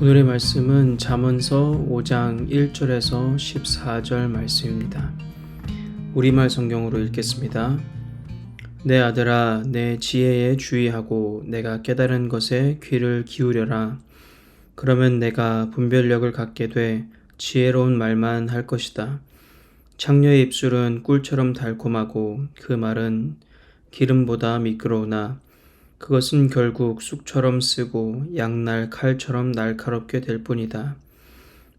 오늘의 말씀은 잠언서 5장 1절에서 14절 말씀입니다. 우리말 성경으로 읽겠습니다. 내 아들아 내 지혜에 주의하고 내가 깨달은 것에 귀를 기울여라. 그러면 내가 분별력을 갖게 돼 지혜로운 말만 할 것이다. 창녀의 입술은 꿀처럼 달콤하고 그 말은 기름보다 미끄러우나 그것은 결국 쑥처럼 쓰고 양날 칼처럼 날카롭게 될 뿐이다.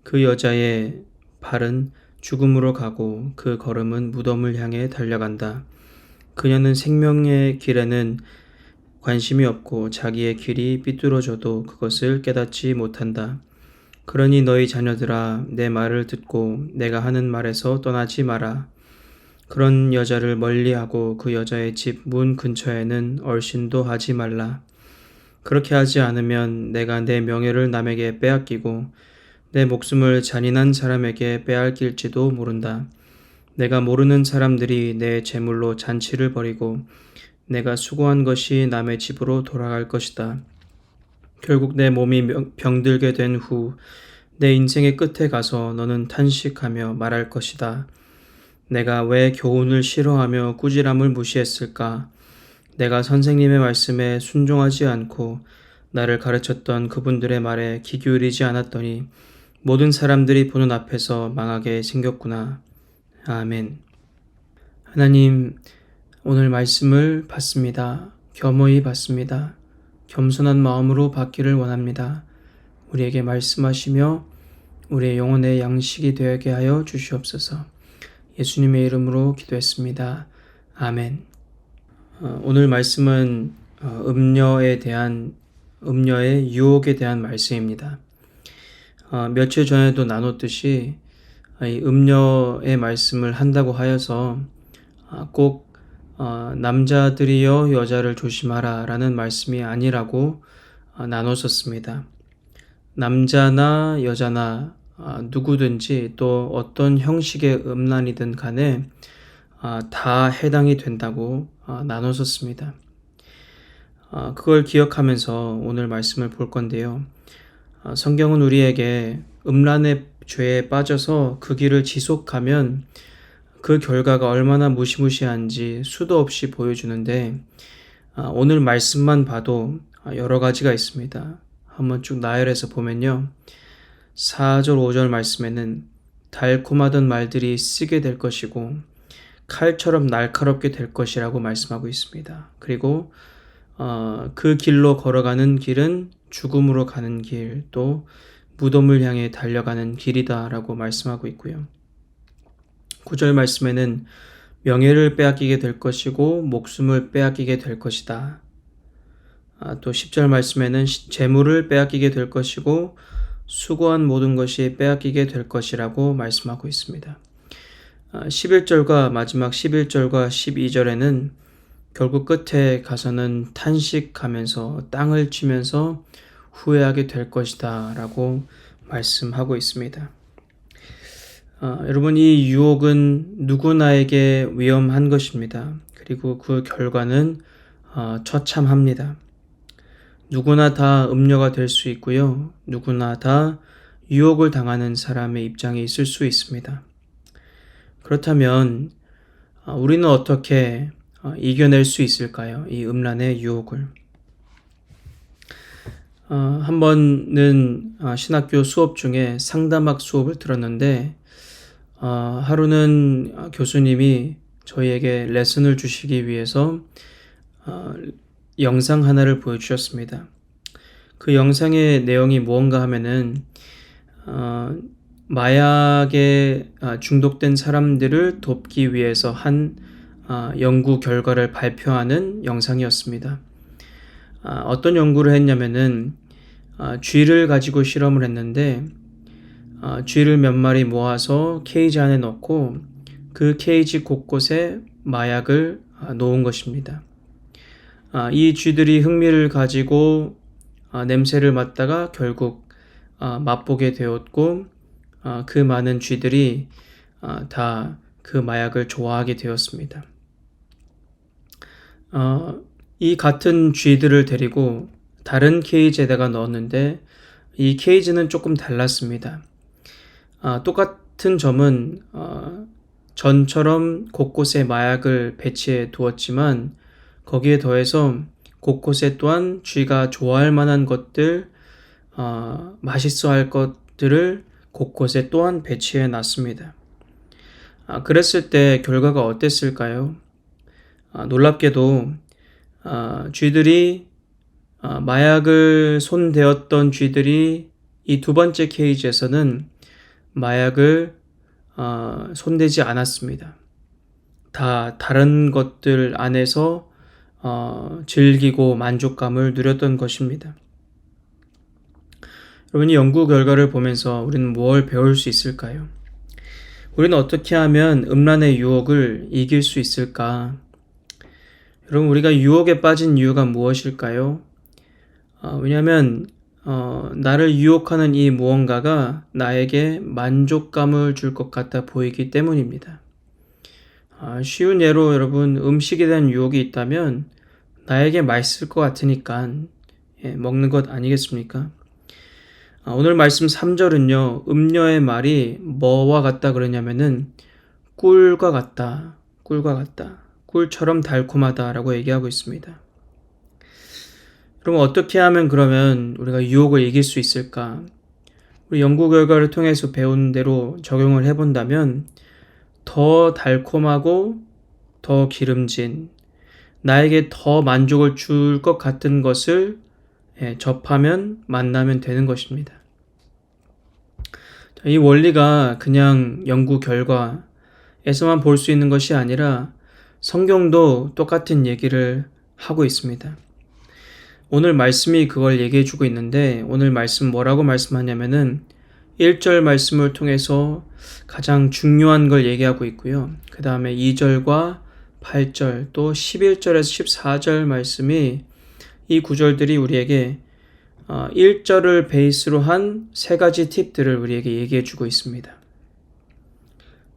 그 여자의 발은 죽음으로 가고 그 걸음은 무덤을 향해 달려간다. 그녀는 생명의 길에는 관심이 없고 자기의 길이 삐뚤어져도 그것을 깨닫지 못한다. 그러니 너희 자녀들아 내 말을 듣고 내가 하는 말에서 떠나지 마라. 그런 여자를 멀리하고 그 여자의 집 문 근처에는 얼씬도 하지 말라. 그렇게 하지 않으면 내가 내 명예를 남에게 빼앗기고 내 목숨을 잔인한 사람에게 빼앗길지도 모른다. 내가 모르는 사람들이 내 재물로 잔치를 벌이고 내가 수고한 것이 남의 집으로 돌아갈 것이다. 결국 내 몸이 병들게 된 후 내 인생의 끝에 가서 너는 탄식하며 말할 것이다. 내가 왜 교훈을 싫어하며 꾸지람을 무시했을까? 내가 선생님의 말씀에 순종하지 않고 나를 가르쳤던 그분들의 말에 귀 기울이지 않았더니 모든 사람들이 보는 앞에서 망하게 생겼구나. 아멘. 하나님, 오늘 말씀을 받습니다. 겸허히 받습니다. 겸손한 마음으로 받기를 원합니다. 우리에게 말씀하시며 우리의 영혼의 양식이 되게 하여 주시옵소서. 예수님의 이름으로 기도했습니다. 아멘. 어, 오늘 말씀은 어, 음녀에 대한 음녀의 유혹에 대한 말씀입니다. 어, 며칠 전에도 나눴듯이 이 음녀의 말씀을 한다고 하여서 꼭 남자들이여 여자를 조심하라 라는 말씀이 아니라고 나눴었습니다. 남자나 여자나 아, 누구든지 또 어떤 형식의 음란이든 간에 아, 다 해당이 된다고 아, 나눴었습니다. 그걸 기억하면서 오늘 말씀을 볼 건데요. 성경은 우리에게 음란의 죄에 빠져서 그 길을 지속하면 그 결과가 얼마나 무시무시한지 수도 없이 보여주는데 오늘 말씀만 봐도 여러 가지가 있습니다. 한번 쭉 나열해서 보면요. 4절 5절 말씀에는 달콤하던 말들이 쓰게 될 것이고 칼처럼 날카롭게 될 것이라고 말씀하고 있습니다. 그리고 어, 그 길로 걸어가는 길은 죽음으로 가는 길, 또 무덤을 향해 달려가는 길이다라고 말씀하고 있고요. 9절 말씀에는 명예를 빼앗기게 될 것이고 목숨을 빼앗기게 될 것이다. 아, 또 10절 말씀에는 재물을 빼앗기게 될 것이고 수고한 모든 것이 빼앗기게 될 것이라고 말씀하고 있습니다. 11절과 아, 마지막 11절과 12절에는 결국 끝에 가서는 탄식하면서 땅을 치면서 후회하게 될 것이다 라고 말씀하고 있습니다. 아, 여러분, 이 유혹은 누구나에게 위험한 것입니다. 그리고 그 결과는 아, 처참합니다. 누구나 다 음녀가 될 수 있고요. 누구나 다 유혹을 당하는 사람의 입장에 있을 수 있습니다. 그렇다면 아, 우리는 어떻게 아, 이겨낼 수 있을까요? 이 음란의 유혹을. 아, 한 번은 신학교 수업 중에 상담학 수업을 들었는데 하루는 교수님이 저희에게 레슨을 주시기 위해서 영상 하나를 보여주셨습니다. 그 영상의 내용이 무언가 하면은 어, 마약에 아, 중독된 사람들을 돕기 위해서 한 어, 연구 결과를 발표하는 영상이었습니다. 어, 어떤 연구를 했냐면은 어, 쥐를 가지고 실험을 했는데 어, 쥐를 몇 마리 모아서 케이지 안에 넣고 그 케이지 곳곳에 마약을 놓은 것입니다. 아, 이 쥐들이 흥미를 가지고 아, 냄새를 맡다가 결국 아, 맛보게 되었고 그 많은 쥐들이 다그 마약을 좋아하게 되었습니다. 이 같은 쥐들을 데리고 다른 케이지에다가 넣었는데 이 케이지는 조금 달랐습니다. 아, 똑같은 점은 어, 전처럼 곳곳에 마약을 배치해 두었지만 거기에 더해서 곳곳에 또한 쥐가 좋아할 만한 것들, 어, 맛있어 할 것들을 곳곳에 또한 배치해 놨습니다. 아, 그랬을 때 결과가 어땠을까요? 아, 놀랍게도 아, 쥐들이 아, 마약을 손대었던 쥐들이 이 두 번째 케이지에서는 마약을 아, 손대지 않았습니다. 다 다른 것들 안에서 어, 즐기고 만족감을 누렸던 것입니다. 여러분, 이 연구 결과를 보면서 우리는 무엇을 배울 수 있을까요? 우리는 어떻게 하면 음란의 유혹을 이길 수 있을까? 여러분, 우리가 유혹에 빠진 이유가 무엇일까요? 어, 왜냐하면, 어, 나를 유혹하는 이 무언가가 나에게 만족감을 줄 것 같아 보이기 때문입니다. 아, 쉬운 예로 여러분, 음식에 대한 유혹이 있다면 나에게 맛있을 것 같으니까 예, 먹는 것 아니겠습니까? 아, 오늘 말씀 3절은요, 음녀의 말이 뭐와 같다 그러냐면은 꿀과 같다, 꿀과 같다, 꿀처럼 달콤하다라고 얘기하고 있습니다. 그럼 어떻게 하면 그러면 우리가 유혹을 이길 수 있을까? 우리 연구 결과를 통해서 배운 대로 적용을 해본다면 더 달콤하고 더 기름진 나에게 더 만족을 줄 것 같은 것을 예, 접하면 만나면 되는 것입니다. 이 원리가 그냥 연구 결과에서만 볼 수 있는 것이 아니라 성경도 똑같은 얘기를 하고 있습니다. 오늘 말씀이 그걸 얘기해 주고 있는데 오늘 말씀 뭐라고 말씀하냐면은 1절 말씀을 통해서 가장 중요한 걸 얘기하고 있고요. 그 다음에 2절과 8절 또 11절에서 14절 말씀이 이 구절들이 우리에게 1절을 어, 베이스로 한 세 가지 팁들을 우리에게 얘기해 주고 있습니다.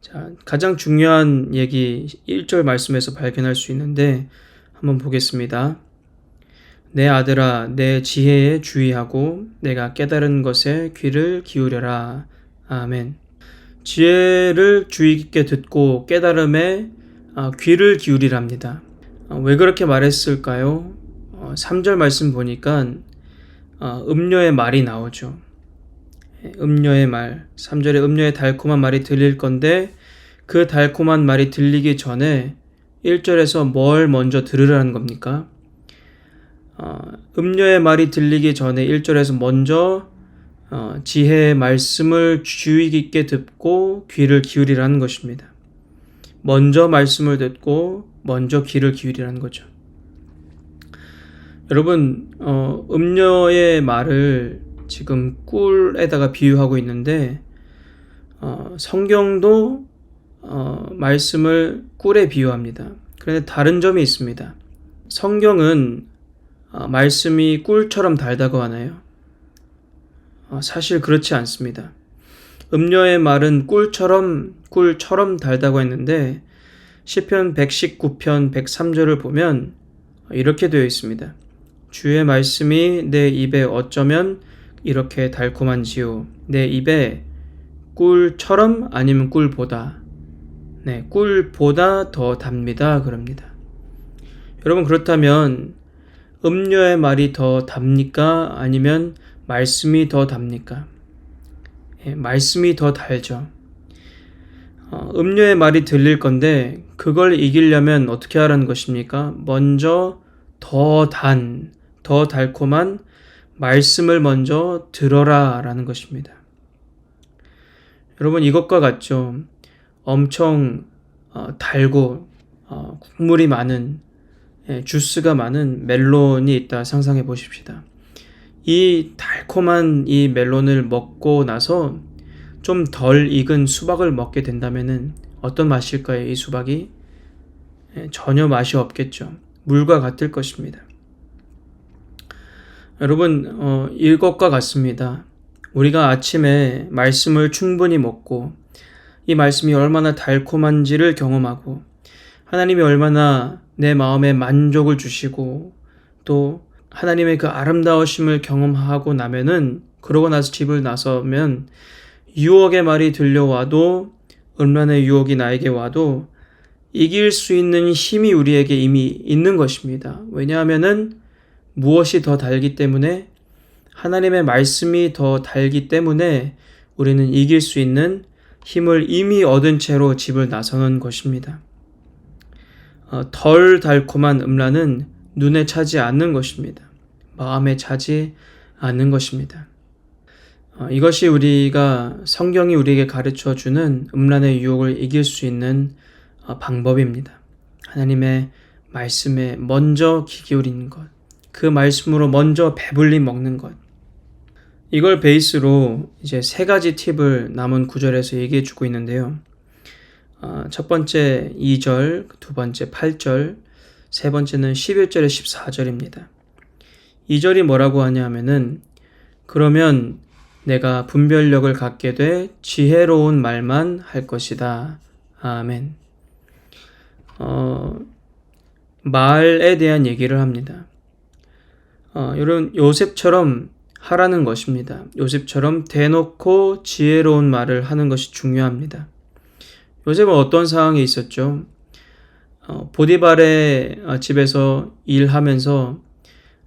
자, 가장 중요한 얘기 1절 말씀에서 발견할 수 있는데 한번 보겠습니다. 내 아들아, 내 지혜에 주의하고 내가 깨달은 것에 귀를 기울여라. 아멘. 지혜를 주의 깊게 듣고 깨달음에 어, 귀를 기울이랍니다. 어, 왜 그렇게 말했을까요? 3절 말씀 보니까 음료의 말이 나오죠. 예, 음료의 말. 3절에 음료의 달콤한 말이 들릴 건데 그 달콤한 말이 들리기 전에 1절에서 뭘 먼저 들으라는 겁니까? 어, 음료의 말이 들리기 전에 1절에서 먼저 어, 지혜의 말씀을 주의 깊게 듣고 귀를 기울이라는 것입니다. 먼저 말씀을 듣고 먼저 귀를 기울이라는 거죠. 여러분, 어, 음료의 말을 지금 꿀에다가 비유하고 있는데, 어, 성경도 어, 말씀을 꿀에 비유합니다. 그런데 다른 점이 있습니다. 성경은 어, 말씀이 꿀처럼 달다고 하나요? 어, 사실 그렇지 않습니다. 음료의 말은 꿀처럼 꿀처럼 달다고 했는데 시편 119편 103절을 보면 이렇게 되어 있습니다. 주의 말씀이 내 입에 어쩌면 이렇게 달콤한지요. 내 입에 꿀처럼 아니면 꿀보다 네, 꿀보다 더 답니다. 그럽니다. 여러분 그렇다면 음료의 말이 더 답니까? 아니면 말씀이 더 답니까? 예, 말씀이 더 달죠. 어, 음료의 말이 들릴 건데 그걸 이기려면 어떻게 하라는 것입니까? 먼저 더 단, 더 달콤한 말씀을 먼저 들어라 라는 것입니다. 여러분 이것과 같죠. 엄청 어, 달고 어, 국물이 많은 예, 주스가 많은 멜론이 있다 상상해 보십시다. 이 달콤한 이 멜론을 먹고 나서 좀 덜 익은 수박을 먹게 된다면 어떤 맛일까요? 이 수박이 예, 전혀 맛이 없겠죠. 물과 같을 것입니다. 여러분, 어, 이것과 같습니다. 우리가 아침에 말씀을 충분히 먹고 이 말씀이 얼마나 달콤한지를 경험하고 하나님이 얼마나 내 마음에 만족을 주시고 또 하나님의 그 아름다우심을 경험하고 나면은 그러고 나서 집을 나서면 유혹의 말이 들려와도 음란의 유혹이 나에게 와도 이길 수 있는 힘이 우리에게 이미 있는 것입니다. 왜냐하면은 무엇이 더 달기 때문에 하나님의 말씀이 더 달기 때문에 우리는 이길 수 있는 힘을 이미 얻은 채로 집을 나서는 것입니다. 어, 덜 달콤한 음란은 눈에 차지 않는 것입니다. 마음에 차지 않는 것입니다. 어, 이것이 우리가 성경이 우리에게 가르쳐 주는 음란의 유혹을 이길 수 있는 어, 방법입니다. 하나님의 말씀에 먼저 귀 기울이는 것, 그 말씀으로 먼저 배불리 먹는 것. 이걸 베이스로 이제 세 가지 팁을 남은 구절에서 얘기해 주고 있는데요. 어, 첫 번째 2절, 두 번째 8절, 세 번째는 11절에 14절입니다. 2절이 뭐라고 하냐 하면은 그러면 내가 분별력을 갖게 돼 지혜로운 말만 할 것이다. 아멘. 어, 말에 대한 얘기를 합니다. 어, 이런 요셉처럼 하라는 것입니다. 요셉처럼 대놓고 지혜로운 말을 하는 것이 중요합니다. 요셉은 어떤 상황에 있었죠? 어, 보디발의 어, 집에서 일하면서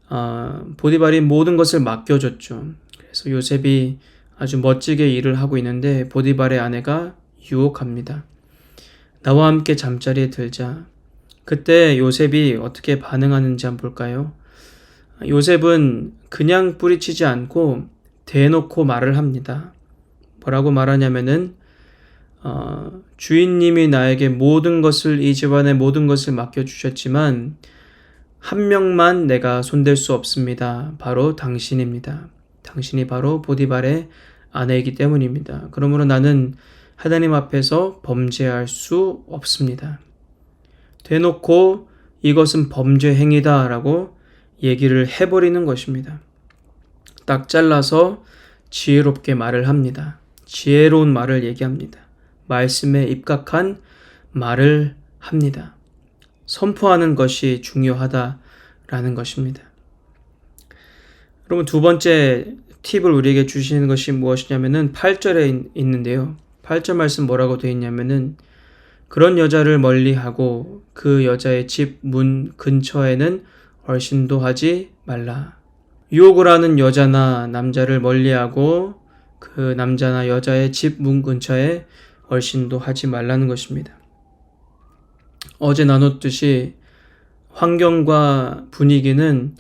어, 보디발이 모든 것을 맡겨줬죠. 그래서 요셉이 아주 멋지게 일을 하고 있는데 보디발의 아내가 유혹합니다. 나와 함께 잠자리에 들자. 그때 요셉이 어떻게 반응하는지 한번 볼까요? 요셉은 그냥 뿌리치지 않고 대놓고 말을 합니다. 뭐라고 말하냐면은 어, 주인님이 나에게 모든 것을 이 집안의 모든 것을 맡겨 주셨지만 한 명만 내가 손댈 수 없습니다. 바로 당신입니다. 당신이 바로 보디발의 아내이기 때문입니다. 그러므로 나는 하나님 앞에서 범죄할 수 없습니다. 대놓고 이것은 범죄 행위다라고 얘기를 해버리는 것입니다. 딱 잘라서 지혜롭게 말을 합니다. 지혜로운 말을 얘기합니다. 말씀에 입각한 말을 합니다. 선포하는 것이 중요하다라는 것입니다. 여러분 두 번째 팁을 우리에게 주시는 것이 무엇이냐면은 8절에 있는데요. 8절 말씀 뭐라고 되어 있냐면은 그런 여자를 멀리하고 그 여자의 집 문 근처에는 얼씬도 하지 말라. 유혹을 하는 여자나 남자를 멀리하고 그 남자나 여자의 집 문 근처에 얼씬도 하지 말라는 것입니다. 어제 나눴듯이 환경과 분위기는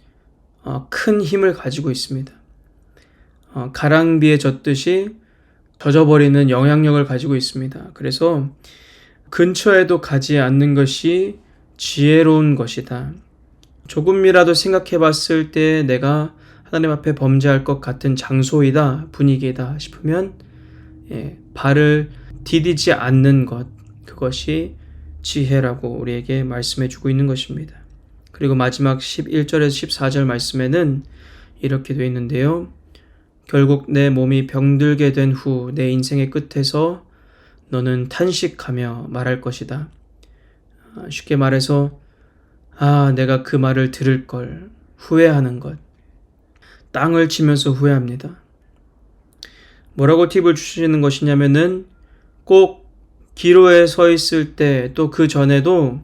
어, 큰 힘을 가지고 있습니다. 어, 가랑비에 젖듯이 젖어버리는 영향력을 가지고 있습니다. 그래서 근처에도 가지 않는 것이 지혜로운 것이다. 조금이라도 생각해 봤을 때 내가 하나님 앞에 범죄할 것 같은 장소이다, 분위기다 싶으면 예, 발을 디디지 않는 것, 그것이 지혜라고 우리에게 말씀해 주고 있는 것입니다. 그리고 마지막 11절에서 14절 말씀에는 이렇게 되어 있는데요. 결국 내 몸이 병들게 된 후 내 인생의 끝에서 너는 탄식하며 말할 것이다. 아, 쉽게 말해서 아, 내가 그 말을 들을 걸 후회하는 것. 땅을 치면서 후회합니다. 뭐라고 팁을 주시는 것이냐면은 꼭 기로에 서 있을 때 또 그 전에도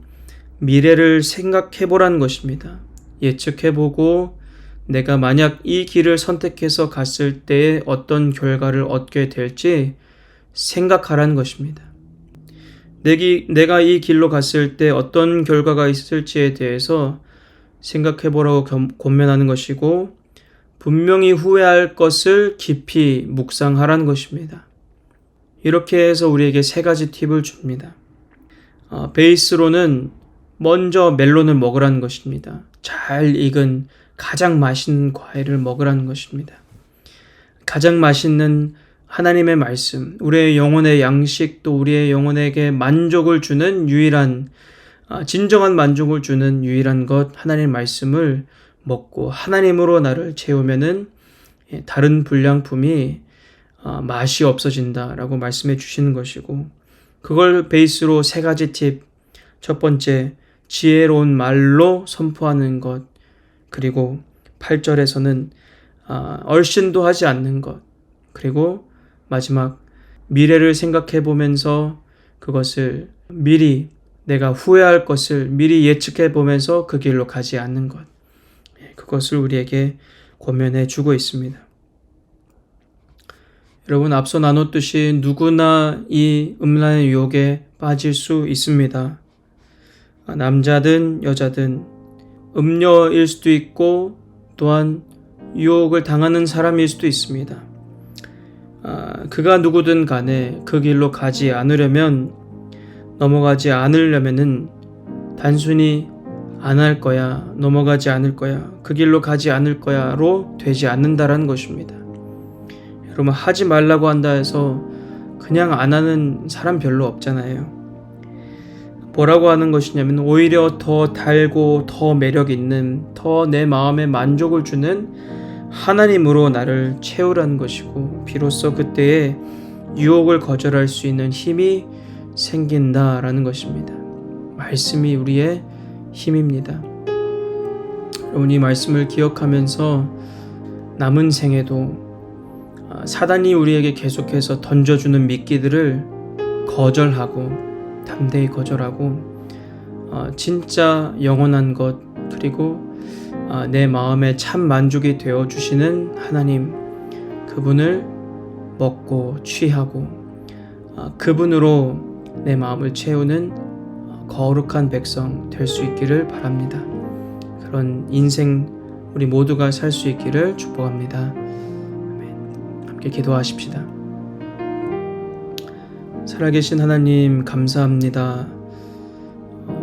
미래를 생각해 보라는 것입니다. 예측해 보고 내가 만약 이 길을 선택해서 갔을 때 어떤 결과를 얻게 될지 생각하라는 것입니다. 내가 이 길로 갔을 때 어떤 결과가 있을지에 대해서 생각해 보라고 권면하는 것이고 분명히 후회할 것을 깊이 묵상하라는 것입니다. 이렇게 해서 우리에게 세 가지 팁을 줍니다. 어, 베이스로는 먼저 멜론을 먹으라는 것입니다. 잘 익은 가장 맛있는 과일을 먹으라는 것입니다. 가장 맛있는 하나님의 말씀, 우리의 영혼의 양식 또 우리의 영혼에게 만족을 주는 유일한 아, 진정한 만족을 주는 유일한 것 하나님의 말씀을 먹고 하나님으로 나를 채우면은 예, 다른 불량품이 아, 맛이 없어진다라고 말씀해 주시는 것이고 그걸 베이스로 세 가지 팁. 첫 번째, 지혜로운 말로 선포하는 것. 그리고 8절에서는 아, 얼씬도 하지 않는 것. 그리고 마지막 미래를 생각해 보면서 그것을 미리 내가 후회할 것을 미리 예측해 보면서 그 길로 가지 않는 것. 예, 그것을 우리에게 권면해 주고 있습니다. 여러분 앞서 나눴듯이 누구나 이 음란의 유혹에 빠질 수 있습니다. 아, 남자든 여자든 음녀일 수도 있고 또한 유혹을 당하는 사람일 수도 있습니다. 아, 그가 누구든 간에 그 길로 가지 않으려면 넘어가지 않으려면은 단순히 안 할 거야, 넘어가지 않을 거야, 그 길로 가지 않을 거야로 되지 않는다라는 것입니다. 여러분 하지 말라고 한다 해서 그냥 안 하는 사람 별로 없잖아요. 뭐라고 하는 것이냐면 오히려 더 달고 더 매력 있는 더 내 마음에 만족을 주는 하나님으로 나를 채우라는 것이고 비로소 그때에 유혹을 거절할 수 있는 힘이 생긴다라는 것입니다. 말씀이 우리의 힘입니다. 여러분 이 말씀을 기억하면서 남은 생에도 아, 사단이 우리에게 계속해서 던져주는 미끼들을 거절하고 담대히 거절하고 어, 진짜 영원한 것 그리고 아, 내 마음에 참 만족이 되어 주시는 하나님 그분을 먹고 취하고 아, 그분으로 내 마음을 채우는 어, 거룩한 백성 될 수 있기를 바랍니다. 그런 인생 우리 모두가 살 수 있기를 축복합니다. 함께 기도하십시다. 살아계신 하나님 감사합니다.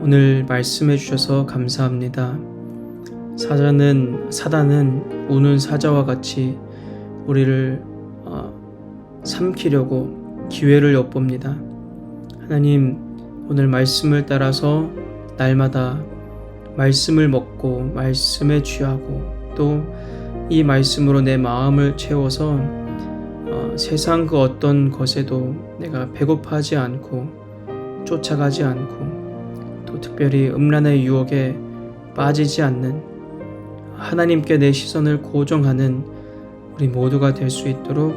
오늘 말씀해 주셔서 감사합니다. 사자는 사단은 우는 사자와 같이 우리를 어, 삼키려고 기회를 엿봅니다. 하나님 오늘 말씀을 따라서 날마다 말씀을 먹고 말씀에 취하고 또 이 말씀으로 내 마음을 채워서 어, 세상 그 어떤 것에도 내가 배고파하지 않고 쫓아가지 않고 또 특별히 음란의 유혹에 빠지지 않는 하나님께 내 시선을 고정하는 우리 모두가 될 수 있도록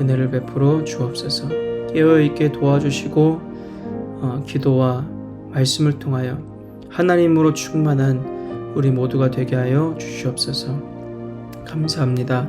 은혜를 베풀어 주옵소서 깨어 있게 도와주시고 어, 기도와 말씀을 통하여 하나님으로 충만한 우리 모두가 되게 하여 주시옵소서 감사합니다.